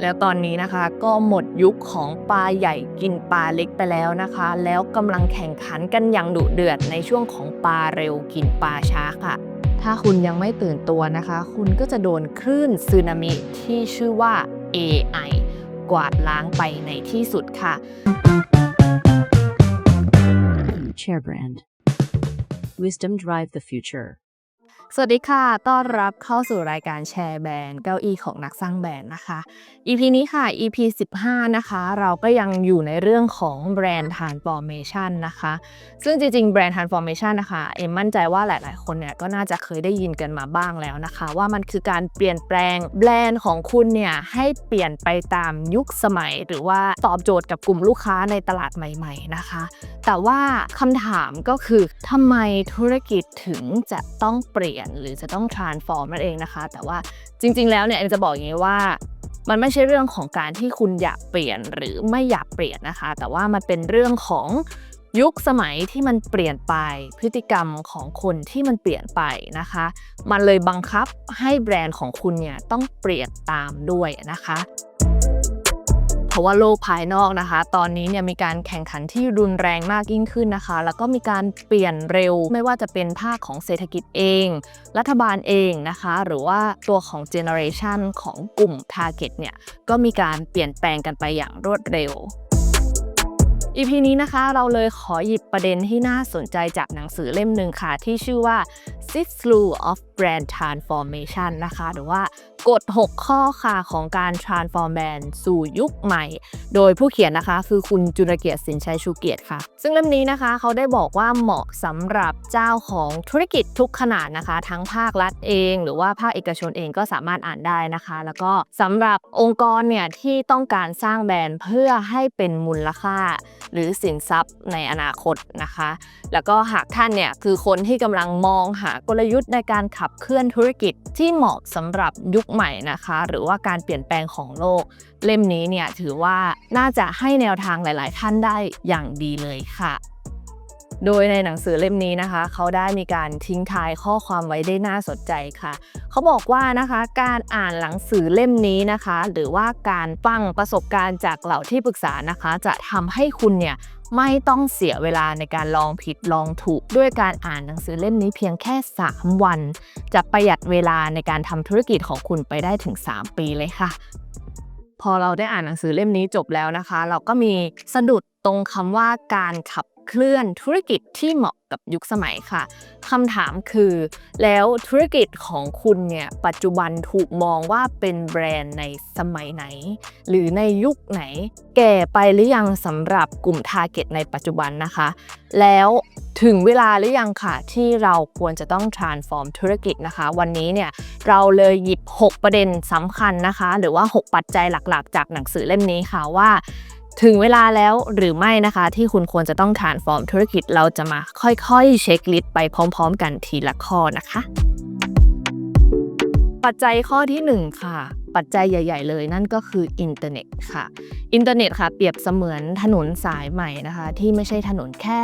แล้วตอนนี้นะคะก็หมดยุคของปลาใหญ่กินปลาเล็กไปแล้วนะคะ แล้วกำลังแข่งขันกันอย่างดุเดือดในช่วงของปลาเร็วกินปลาช้าค่ะ ถ้าคุณยังไม่ตื่นตัวนะคะ คุณก็จะโดนคลื่นสึนามิที่ชื่อว่า AI กวาดล้างไปในที่สุดค่ะ Chairbrand. Wisdom Drive the Future. สวัสดีค่ะ ต้อนรับเข้าสู่รายการแชร์แบรนด์เก้าอี้ของนักสร้างแบรนด์นะคะ EP นี้ค่ะ EP 15 นะคะ เราก็ยังอยู่ในเรื่องของแบรนด์ transformation นะคะ ซึ่งจริงๆ แบรนด์ transformation นะคะ เอ็มมั่นใจว่าหลายๆ คนเนี่ยก็น่าจะเคยได้ยินกันมาบ้างแล้วนะคะ ว่ามันคือการเปลี่ยนแปลงแบรนด์ของคุณเนี่ยให้เปลี่ยนไปตามยุคสมัย หรือว่าตอบโจทย์กับกลุ่มลูกค้าในตลาดใหม่ ๆ นะคะ แต่ว่าคำถามก็คือทำไมธุรกิจถึงจะต้องเปลี่ยนหรือจะต้อง transform นั่นเองนะคะ แต่ว่าจริง ๆ แล้วเนี่ยเอ็มจะบอกอย่างนี้ว่า มันไม่ใช่เรื่องของการที่คุณอยากเปลี่ยนหรือไม่อยากเปลี่ยนนะคะ แต่ว่ามันเป็นเรื่องของยุคสมัยที่มันเปลี่ยนไปพฤติกรรมของคนที่มันเปลี่ยนไปนะคะ มันเลยบังคับให้แบรนด์ของคุณเนี่ยต้องเปลี่ยนตามด้วยนะคะ ราะว่าโลกภายนอกนะคะ ตอนนี้เนี่ยมีการแข่งขันที่รุนแรงมากยิ่งขึ้นนะคะ แล้วก็มีการเปลี่ยนเร็ว ไม่ว่าจะเป็นภาคของเศรษฐกิจเอง รัฐบาลเองนะคะ หรือว่าตัวของเจเนอเรชันของกลุ่ม Target เนี่ยก็มีการเปลี่ยนแปลงกันไปอย่างรวดเร็ว EP นี้นะคะเราเลยขอหยิบประเด็นที่น่าสนใจจากหนังสือเล่มหนึ่งค่ะ ที่ชื่อว่า Six Rule of Brand Transformation นะคะ หรือว่า กฎ 6 ข้อค่ะของการ transform brand สู่ยุคใหม่ โดยผู้เขียนนะคะ คือคุณจุลเกียรติสินชัยชูเกียรติค่ะ ซึ่งเล่มนี้นะคะเขาได้บอกว่าเหมาะสำหรับเจ้าของธุรกิจทุกขนาดนะคะ ทั้งภาครัฐเอง หรือว่าภาคเอกชนเองก็สามารถอ่านได้นะคะ แล้วก็สำหรับองค์กรเนี่ยที่ต้องการสร้างแบรนด์เพื่อให้เป็นมูลค่า หรือสินทรัพย์ในอนาคตนะคะ แล้วก็หากท่านเนี่ยคือคนที่กำลังมองหากลยุทธ์ในการขับเคลื่อนธุรกิจที่เหมาะสำหรับยุคใหม่นะคะ หรือว่าการเปลี่ยนแปลงของโลก เล่มนี้เนี่ยถือว่าน่าจะให้แนวทางหลาย ๆ ท่านได้อย่างดีเลยค่ะ โดยในหนังสือเล่มนี้นะคะ เขาได้มีการทิ้งท้ายข้อความไว้ได้น่าสนใจค่ะ เขาบอกว่านะคะการอ่านหนังสือเล่มนี้นะคะ หรือว่าการฟังประสบการณ์จากเหล่าที่ปรึกษานะคะ จะทำให้คุณเนี่ย ไม่ต้องเสียเวลาในการลองผิดลองถูก ด้วยการอ่านหนังสือเล่มนี้เพียงแค่ 3 วัน จะประหยัดเวลาในการทำธุรกิจของคุณไปได้ถึง 3 ปีเลยค่ะ พอเราได้อ่านหนังสือเล่มนี้จบแล้วนะคะ เราก็มีสะดุดตรงคำว่าการขับ เคลื่อนธุรกิจที่เหมาะกับยุคสมัยค่ะคำถามคือ แล้วธุรกิจของคุณเนี่ยปัจจุบันถูกมองว่าเป็นแบรนด์ในสมัยไหน หรือในยุคไหน แก่ไปหรือยังสำหรับกลุ่ม t a r g e t ในปัจจุบันนะคะ แล้วถึงเวลาหรือยังค่ะ ที่เราควรจะต้อง transform ธุรกิจนะคะ วันนี้เนี่ยเราเลยหยิบ 6 ประเด็นสำคัญนะคะ หรือว่า 6 ปัจจัยหลักๆ จากหนังสือเล่มนี้ค่ะว่า ถึงเวลาแล้วหรือไม่นะคะ ที่คุณควรจะต้องทานฟอร์มธุรกิจเราจะมาค่อยๆ เช็คลิสต์ไปพร้อม ๆ กันทีละข้อนะคะ ปัจจัยข้อที่ 1 ค่ะ ปัจจัยใหญ่ ๆ เลย นั่นก็คืออินเทอร์เน็ตค่ะ อินเทอร์เน็ตค่ะ เปรียบเสมือนถนนสายใหม่นะคะ ที่ไม่ใช่ถนนแค่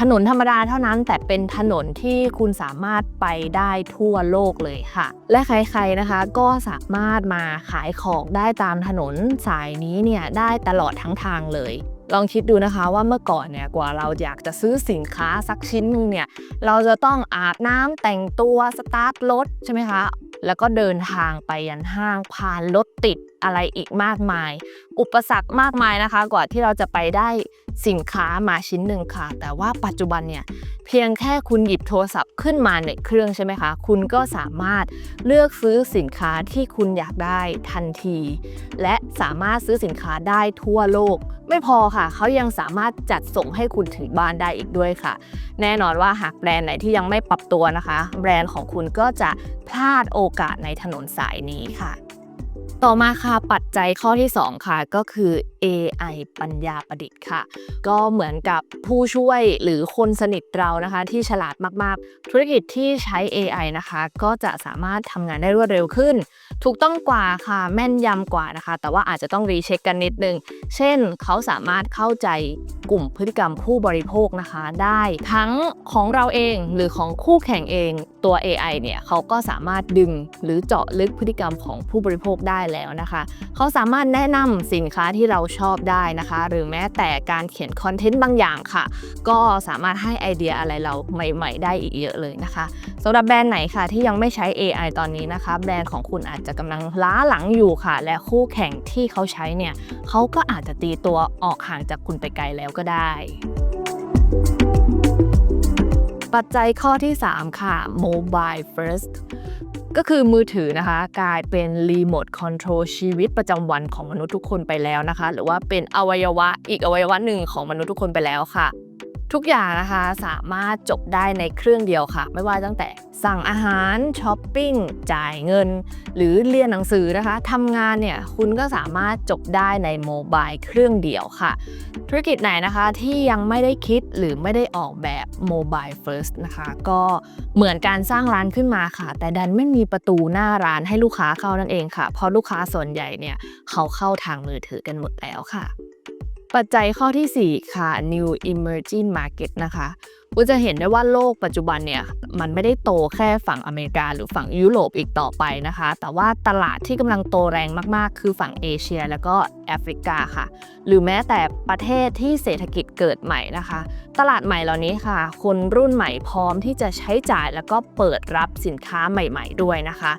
ถนนธรรมดาเท่านั้น แต่เป็นถนนที่คุณสามารถไปได้ทั่วโลกเลยค่ะ และใครๆนะคะก็สามารถมาขายของได้ตามถนนสายนี้เนี่ยได้ตลอดทั้งทางเลยลองคิดดูนะคะว่าเมื่อก่อนเนี่ยกว่าเราอยากจะซื้อสินค้าสักชิ้นหนึงเนี่ยเราจะต้องอาบน้ำแต่งตัวสตาร์ทรถใช่ไหมคะ แล้วก็เดินทางไปยันห้างผ่านรถติด อะไรอีกมากมาย อุปสรรคมากมายนะคะ กว่าที่เราจะไปได้สินค้ามาชิ้นหนึ่งค่ะ แต่ว่าปัจจุบันเนี่ยเพียงแค่คุณหยิบโทรศัพท์ขึ้นมาในเครื่องใช่ไหมคะ คุณก็สามารถเลือกซื้อสินค้าที่คุณอยากได้ทันที และสามารถซื้อสินค้าได้ทั่วโลก ไม่พอค่ะ เขายังสามารถจัดส่งให้คุณถึงบ้านได้อีกด้วยค่ะ แน่นอนว่าหากแบรนด์ไหนที่ยังไม่ปรับตัวนะคะ แบรนด์ของคุณก็จะพลาดโอกาสในถนนสายนี้ค่ะ ต่อมาค่ะปัจจัยข้อที่ 2 ค่ะก็คือ AI ปัญญาประดิษฐ์ค่ะ ก็เหมือนกับผู้ช่วยหรือคนสนิทเรานะคะ ที่ฉลาดมาก ๆ ธุรกิจที่ใช้ AI นะคะ ก็จะสามารถทำงานได้รวดเร็วขึ้น ถูกต้องกว่าค่ะ แม่นยำกว่านะคะ แต่ว่าอาจจะต้องรีเช็คกันนิดนึง เช่น เขาสามารถเข้าใจกลุ่มพฤติกรรมผู้บริโภคนะคะ ได้ทั้งของเราเองหรือของคู่แข่งเองตัว AI เนี่ยเขาก็สามารถดึงหรือเจาะลึกพฤติกรรมของผู้บริโภคได้แล้วนะคะ เขาสามารถแนะนำสินค้าที่เราชอบได้นะคะ หรือแม้แต่การเขียนคอนเทนต์บางอย่างค่ะ ก็สามารถให้ไอเดียอะไรเราใหม่ ๆ ได้อีกเยอะเลยนะคะสำหรับแบรนด์ไหนค่ะที่ยังไม่ใช้ AI ตอนนี้นะคะ แบรนด์ของคุณอาจจะกำลังล้าหลังอยู่ค่ะ และคู่แข่งที่เขาใช้เนี่ยเขาก็อาจจะตีตัวออกห่างจากคุณไปไกลแล้วก็ได้ปัจจัยข้อที่ 3 ค่ะ mobile first ก็คือมือถือนะคะกลายเป็นรีโมทคอนโทรลชีวิตประจำวันของมนุษย์ทุกคนไปแล้วนะคะ หรือว่าเป็นอวัยวะอีกอวัยวะหนึ่งของมนุษย์ทุกคนไปแล้วค่ะ ทุกอย่างนะคะสามารถจบได้ในเครื่องเดียวค่ะ ไม่ว่าตั้งแต่สั่งอาหารช้อปปิ้งจ่ายเงิน หรือเรียนหนังสือนะคะทำงานเนี่ยคุณก็สามารถจบได้ในโมบายเครื่องเดียวค่ะ ธุรกิจไหนนะคะที่ยังไม่ได้คิดหรือไม่ได้ออกแบบ โมบายเฟิร์สนะคะ ก็เหมือนการสร้างร้านขึ้นมาค่ะ แต่ดันไม่มีประตูหน้าร้านให้ลูกค้าเข้านั่นเองค่ะ เพราะลูกค้าส่วนใหญ่เนี่ยเขาเข้าทางมือถือกันหมดแล้วค่ะ ปัจจัยข้อทีสี่4 ค่ะ new emerging market นะคะ คุณจะเห็นได้ว่าโลกปัจจุบันเนี่ยมันไม่ได้โตแค่ฝั่งอเมริกาหรือฝั่งยุโรปอีกต่อไปนะคะ แต่ว่าตลาดที่กำลังโตแรงมากๆ คือฝั่งเอเชียแล้วก็แอฟริกาค่ะ หรือแม้แต่ประเทศที่เศรษฐกิจเกิดใหม่นะคะ ตลาดใหม่เหล่านี้ค่ะ คนรุ่นใหม่พร้อมที่จะใช้จ่ายแล้วก็เปิดรับสินค้าใหม่ๆด้วยนะคะ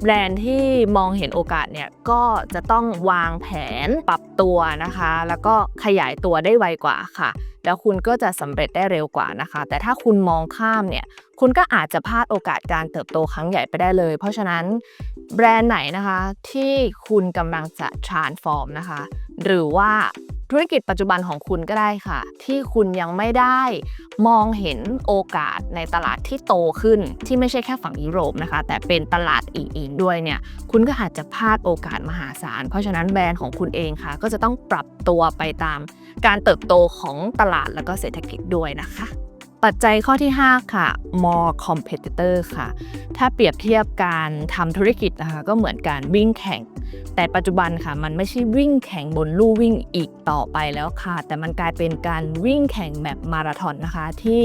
แบรนด์ที่มองเห็นโอกาสเนี่ยก็จะต้องวางแผนปรับตัวนะคะ แล้วก็ขยายตัวได้ไวกว่าค่ะ แล้วคุณก็จะสำเร็จได้เร็วกว่านะคะคะแต่ถ้าคุณมองข้ามเนี่ย คุณก็อาจจะพลาดโอกาสการเติบโตครั้งใหญ่ไปได้เลย เพราะฉะนั้นแบรนด์ไหนนะคะที่คุณกำลังจะ transform นะคะ หรือว่าธุรกิจปัจจุบันของคุณก็ได้ค่ะ ที่คุณยังไม่ได้มองเห็นโอกาสในตลาดที่โตขึ้นที่ไม่ใช่แค่ฝั่งยุโรปนะคะ แต่เป็นตลาดอื่นๆด้วยเนี่ย คุณก็อาจจะพลาดโอกาสมหาศาล เพราะฉะนั้นแบรนด์ของคุณเองค่ะ ก็จะต้องปรับตัวไปตามการเติบโตของตลาดแล้วก็เศรษฐกิจด้วยนะคะ ปัจจัยข้อที่ 5 ค่ะ more competitor ค่ะ ถ้าเปรียบเทียบการทำธุรกิจนะคะก็เหมือนการวิ่งแข่ง แต่ปัจจุบันค่ะ มันไม่ใช่วิ่งแข่งบนลู่วิ่งอีกต่อไปแล้วค่ะ แต่มันกลายเป็นการวิ่งแข่งแบบมาราธอนนะคะที่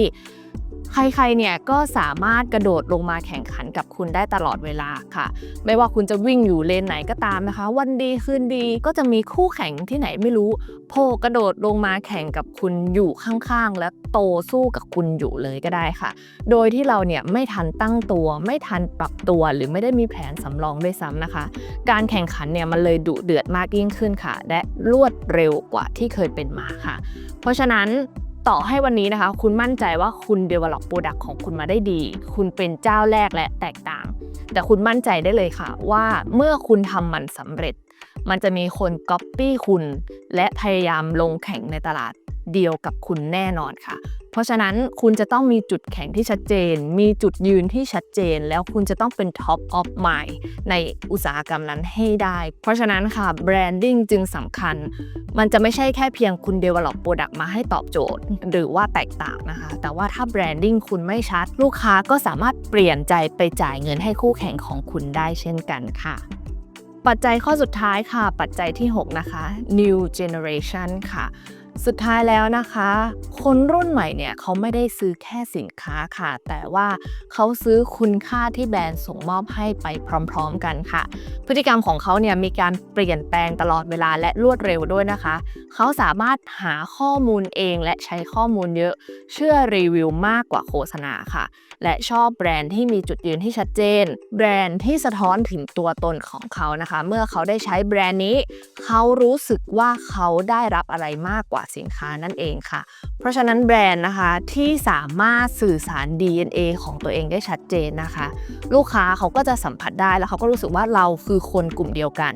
ใครๆ เนี่ยก็สามารถกระโดดลงมาแข่งขันกับคุณได้ตลอดเวลาค่ะ ไม่ว่าคุณจะวิ่งอยู่เลนไหนก็ตามนะคะ วันดีคืนดีก็จะมีคู่แข่งที่ไหนไม่รู้โผล่กระโดดลงมาแข่งกับคุณอยู่ข้างๆ และโตสู้กับคุณอยู่เลยก็ได้ค่ะ โดยที่เราเนี่ยไม่ทันตั้งตัว ไม่ทันปรับตัวหรือไม่ได้มีแผนสำรองด้วยซ้ำนะคะ การแข่งขันเนี่ยมันเลยดุเดือดมากยิ่งขึ้นค่ะ และรวดเร็วกว่าที่เคยเป็นมาค่ะ เพราะฉะนั้น ต่อให้วันนี้นะคะ คุณมั่นใจว่าคุณ develop product ของคุณมาได้ดี คุณเป็นเจ้าแรกและแตกต่าง แต่คุณมั่นใจได้เลยค่ะ ว่าเมื่อคุณทำมันสำเร็จ มันจะมีคน copy คุณ และพยายามลงแข่งในตลาดเดียวกับคุณแน่นอนค่ะ เพราะฉะนั้นคุณจะต้องมีจุดแข็งที่ชัดเจน มีจุดยืนที่ชัดเจน แล้วคุณจะต้องเป็น top of mind ในอุตสาหกรรมนั้นให้ได้ เพราะฉะนั้นค่ะ branding จึงสำคัญ มันจะไม่ใช่แค่เพียงคุณ develop product มาให้ตอบโจทย์ หรือว่าแตกต่างนะคะ แต่ว่าถ้า branding คุณไม่ชัด ลูกค้าก็สามารถเปลี่ยนใจไปจ่ายเงินให้คู่แข่งของคุณได้เช่นกันค่ะปัจจัยข้อสุดท้ายค่ะ ปัจจัยที่ 6 นะคะ new generation ค่ะ สุดท้ายแล้วนะคะ คนรุ่นใหม่เนี่ยเขาไม่ได้ซื้อแค่สินค้าค่ะ แต่ว่าเขาซื้อคุณค่าที่แบรนด์ส่งมอบให้ไปพร้อมๆกันค่ะ พฤติกรรมของเขาเนี่ยมีการเปลี่ยนแปลงตลอดเวลาและรวดเร็วด้วยนะคะ เขาสามารถหาข้อมูลเองและใช้ข้อมูลเยอะ เชื่อรีวิวมากกว่าโฆษณาค่ะ และชอบแบรนด์ที่มีจุดยืนที่ชัดเจน แบรนด์ที่สะท้อนถึงตัวตนของเขานะคะ เมื่อเขาได้ใช้แบรนด์นี้ เขารู้สึกว่าเขาได้รับอะไรมากกว่าสินค้านั่นเองค่ะ เพราะฉะนั้นแบรนด์นะคะที่สามารถสื่อสาร DNA ของตัวเองได้ชัดเจนนะคะ ลูกค้าเขาก็จะสัมผัสได้แล้วเขาก็รู้สึกว่าเราคือคนกลุ่มเดียวกัน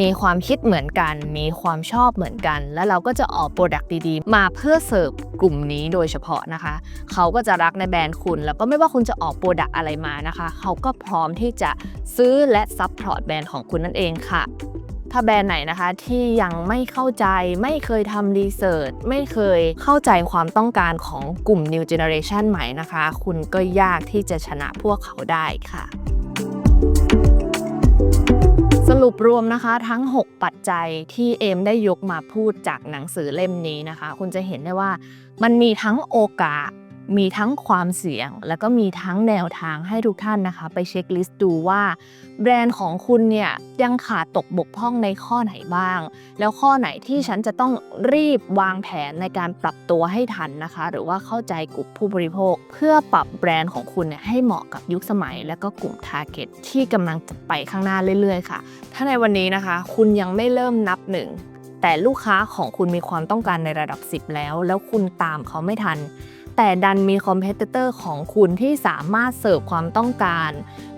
มีความคิดเหมือนกัน มีความชอบเหมือนกัน แล้วเราก็จะออกโปรดักต์ดีๆ มาเพื่อเสิร์ฟกลุ่มนี้โดยเฉพาะนะคะ เขาก็จะรักในแบรนด์คุณ แล้วก็ไม่ว่าคุณจะออกโปรดักต์อะไรมานะคะ เขาก็พร้อมที่จะซื้อและซัพพอร์ตแบรนด์ของคุณนั่นเองค่ะ ถ้าแบรนด์ไหนนะคะที่ยังไม่เข้าใจไม่เคยทำรีเสิร์ชไม่เคยเข้าใจความต้องการของกลุ่ม New Generation ใหม่นะคะ คุณก็ยากที่จะชนะพวกเขาได้ค่ะสรุปรวมนะคะทั้ง 6 ปัจจัยที่เอมได้ยกมาพูดจากหนังสือเล่มนี้นะคะ คุณจะเห็นได้ว่ามันมีทั้งโอกาส มีทั้งความเสี่ยง แล้วก็มีทั้งแนวทางให้ทุกท่านนะคะ ไปเช็คลิสต์ดูว่าแบรนด์ของคุณเนี่ยยังขาดตกบกพร่องในข้อไหนบ้าง แล้วข้อไหนที่ฉันจะต้องรีบวางแผนในการปรับตัวให้ทันนะคะ หรือว่าเข้าใจกลุ่มผู้บริโภค เพื่อปรับแบรนด์ของคุณเนี่ยให้เหมาะกับยุคสมัย และก็กลุ่ม t a r g e t ที่กำลังจะไปข้างหน้าเรื่อยๆค่ะ ถ้าในวันนี้นะคะ คุณยังไม่เริ่มนับหนึ่งแต่ลูกค้าของคุณมีความต้องการในระดับ 10 แล้ว แล้วคุณตามเขาไม่ทัน แต่ดันมีคอมเพตเตอร์ของคุณที่สามารถเสิร์ฟความต้องการ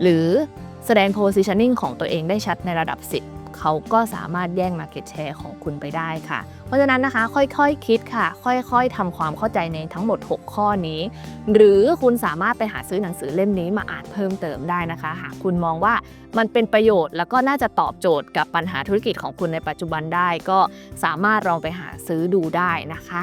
หรือแสดง positioning ของตัวเองได้ชัดในระดับ 10 เขาก็สามารถแย่ง Market Share ของคุณไปได้ค่ะ เพราะฉะนั้นนะคะ ค่อยๆคคิดค่ะ ค่อยๆทำความเข้าใจในทั้งหมด 6 ข้อนี้ หรือคุณสามารถไปหาซื้อหนังสือเล่มนี้มาอ่านเพิ่มเติมได้นะคะ หากคุณมองว่ามันเป็นประโยชน์แล้วก็น่าจะตอบโจทย์กับปัญหาธุรกิจของคุณในปัจจุบันได้ ก็สามารถลองไปหาซื้อดูได้นะคะ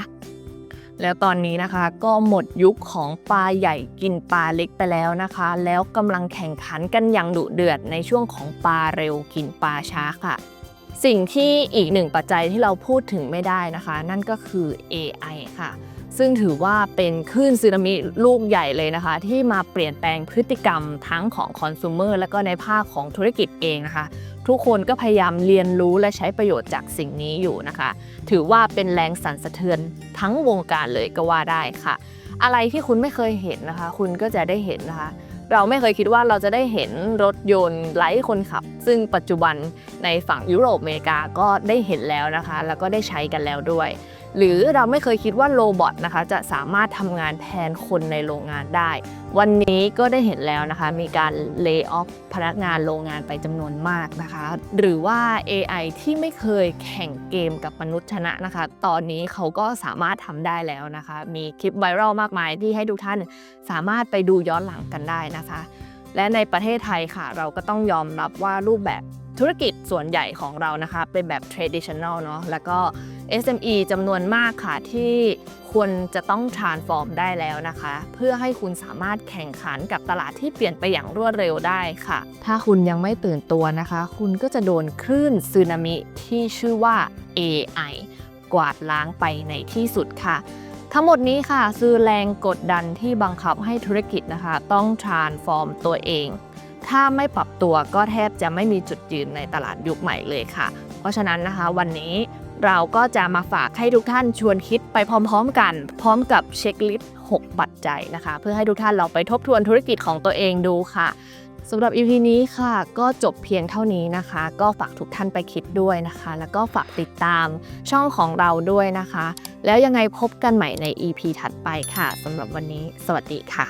แล้วตอนนี้นะคะก็หมดยุคของปลาใหญ่กินปลาเล็กไปแล้วนะคะ แล้วกำลังแข่งขันกันอย่างดุเดือดในช่วงของปลาเร็วกินปลาช้าค่ะ สิ่งที่อีกหนึ่งปัจจัยที่เราพูดถึงไม่ได้นะคะ นั่นก็คือ AI ค่ะ ซึ่งถือว่าเป็นคลื่นสึนามิลูกใหญ่เลยนะคะ ที่มาเปลี่ยนแปลงพฤติกรรมทั้งของคอน sumer และก็ในภาคของธุรกิจเองนะคะ ทุกคนก็พยายามเรียนรู้และใช้ประโยชน์จากสิ่งนี้อยู่นะคะ ถือว่าเป็นแรงสั่นสะเทือนทั้งวงการเลยก็ว่าได้ค่ะ อะไรที่คุณไม่เคยเห็นนะคะ คุณก็จะได้เห็นนะคะเราไม่เคยคิดว่าเราจะได้เห็นรถยนต์ไร้คนขับ ซึ่งปัจจุบันในฝั่งยุโรปอเมริกาก็ได้เห็นแล้วนะคะ แล้วก็ได้ใช้กันแล้วด้วย หรือเราไม่เคยคิดว่าโรบอทนะคะ จะสามารถทำงานแทนคนในโรงงานได้ วันนี้ก็ได้เห็นแล้วนะคะ มีการเลิกออฟพนักงานโรงงานไปจำนวนมากนะคะ หรือว่า AI ที่ไม่เคยแข่งเกมกับมนุษย์ชนะนะคะ ตอนนี้เขาก็สามารถทำได้แล้วนะคะ มีคลิปไวรัลมากมายที่ให้ทุกท่านสามารถไปดูย้อนหลังกันได้นะคะ และในประเทศไทยค่ะ เราก็ต้องยอมรับว่ารูปแบบ ธุรกิจส่วนใหญ่ของเรานะคะเป็นแบบ traditional เนาะแล้วก็ SME จำนวนมากค่ะที่ควรจะต้อง transform ได้แล้วนะคะ เพื่อให้คุณสามารถแข่งขันกับตลาดที่เปลี่ยนไปอย่างรวดเร็วได้ค่ะ ถ้าคุณยังไม่ตื่นตัวนะคะ คุณก็จะโดนคลื่นสึนามิที่ชื่อว่า AI กวาดล้างไปในที่สุดค่ะ ทั้งหมดนี้ค่ะคือแรงกดดันที่บังคับให้ธุรกิจนะคะ ต้อง transform ตัวเอง ถ้าไม่ปรับตัวก็แทบจะไม่มีจุดยืนในตลาดยุคใหม่เลยค่ะ เพราะฉะนั้นนะคะวันนี้เราก็จะมาฝากให้ทุกท่านชวนคิดไปพร้อมๆกัน พร้อมกับเช็คลิสต์6ปัจจัยนะคะ เพื่อให้ทุกท่านลองไปทบทวนธุรกิจของตัวเองดูค่ะสำหรับ EP นี้ค่ะ ก็จบเพียงเท่านี้นะคะ ก็ฝากทุกท่านไปคิดด้วยนะคะ แล้วก็ฝากติดตามช่องของเราด้วยนะคะ แล้วยังไงพบกันใหม่ใน EP ถัดไปค่ะสำหรับวันนี้ สวัสดีค่ะ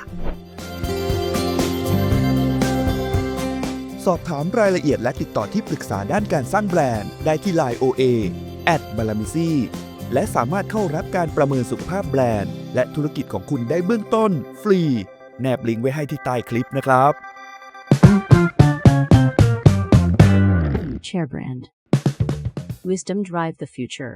อบถามรายละเอียดและติดต่อที่ปรึกษาด้านการสร้างแบรนด์ ได้ที่ Line OA at b a l a m i s i และสามารถเข้ารับการประเมินสุขภาพแบรนด์ และธุรกิจของคุณได้เบื้องต้น ฟรี แนบลิงก์ไว้ให้ที่ใต้คลิปนะครับ Chairbrand. Wisdom drive the future.